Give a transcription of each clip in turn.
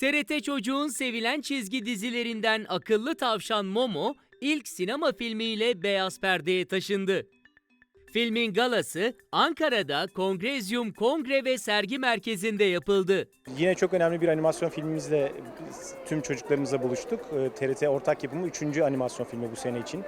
TRT Çocuğun sevilen çizgi dizilerinden Akıllı Tavşan Momo ilk sinema filmiyle beyaz perdeye taşındı. Filmin galası Ankara'da Kongrezyum Kongre ve Sergi Merkezi'nde yapıldı. Yine çok önemli bir animasyon filmimizle tüm çocuklarımızla buluştuk. Ee, TRT ortak yapımı 3. animasyon filmi bu sene için.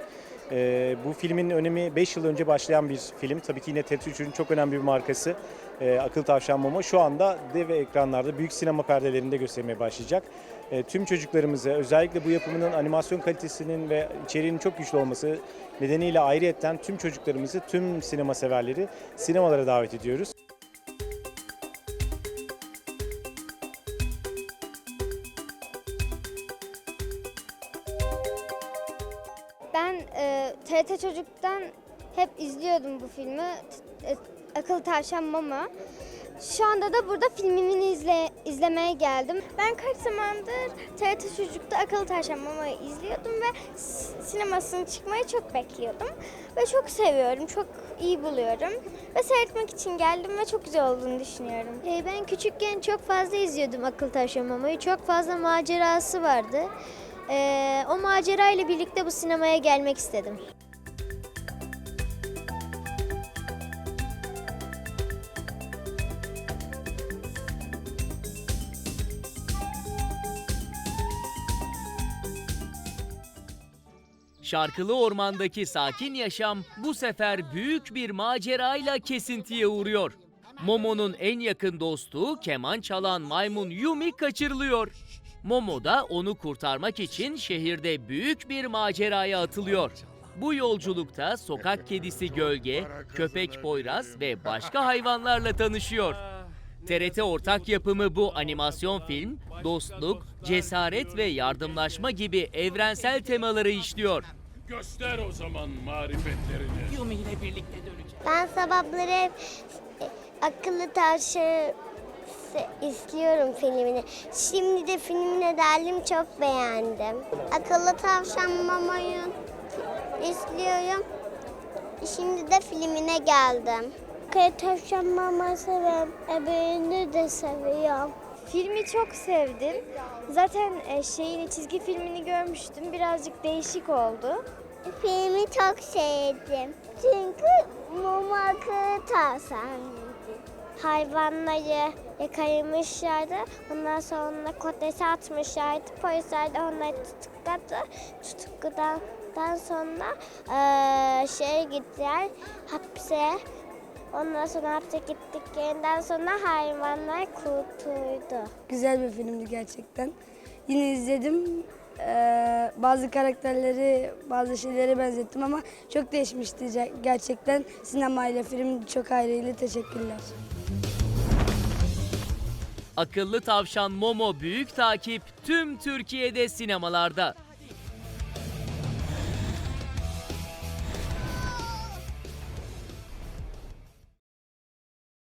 Ee, Bu filmin önemi 5 yıl önce başlayan bir film. Tabii ki yine TRT 3'ün çok önemli bir markası. Ee, Akıl Tavşan Momo şu anda dev ekranlarda büyük sinema perdelerinde göstermeye başlayacak. Ee, Tüm çocuklarımıza özellikle bu yapımının animasyon kalitesinin ve içeriğinin çok güçlü olması nedeniyle ayrıyetten tüm çocuklarımızı, tüm sinema severleri sinemalara davet ediyoruz. Ben e, TRT Çocuk'tan hep izliyordum bu filmi. Akıl Tavşan Mama. Şu anda da burada filmini izle, izlemeye geldim. Ben kaç zamandır TRT Çocuk'ta Akıl Tavşan Mama'yı izliyordum ve s- sinemasını çıkmayı çok bekliyordum. Ve çok seviyorum, çok iyi buluyorum. Ve seyretmek için geldim ve çok güzel olduğunu düşünüyorum. Ee, Ben küçükken çok fazla izliyordum Akıl Taşı Mama'yı. Çok fazla macerası vardı. Ee, o macerayla birlikte bu sinemaya gelmek istedim. Şarkılı ormandaki sakin yaşam bu sefer büyük bir macerayla kesintiye uğruyor. Momo'nun en yakın dostu keman çalan maymun Yumi kaçırılıyor. Momo da onu kurtarmak için şehirde büyük bir maceraya atılıyor. Bu yolculukta sokak kedisi Gölge, köpek Poyraz ve başka hayvanlarla tanışıyor. TRT ortak yapımı bu animasyon film, dostluk, cesaret ve yardımlaşma gibi evrensel temaları işliyor. Göster o zaman marifetlerini. Yumi ile birlikte döneceğiz. Ben sabahları hep e, akıllı tavşı istiyorum filmini. Şimdi de filmini derdim çok beğendim. Akıllı tavşan mamayı istiyorum. Şimdi de filmine geldim. Akıllı tavşan mama seviyorum. Ebeğini de seviyorum. Filmi çok sevdim. Zaten e, şeyini çizgi filmini görmüştüm. Birazcık değişik oldu. Filmi çok sevdim. Çünkü mama akıllı tavşanıydı. Hayvanları yakalamışlardı. Ondan sonra kotesi atmışlardı. Polisler de onları tutukladı. Tutukladıktan sonra eee şeye gittiler hapse. Ondan sonra hapse gittiklerinden sonra hayvanlar kurtuldu. Güzel bir filmdi gerçekten. Yine izledim. Ee, bazı karakterleri, bazı şeylere benzettim ama çok değişmişti gerçekten. Sinema ile film çok ayrıyla teşekkürler. Akıllı Tavşan Momo Büyük Takip tüm Türkiye'de sinemalarda.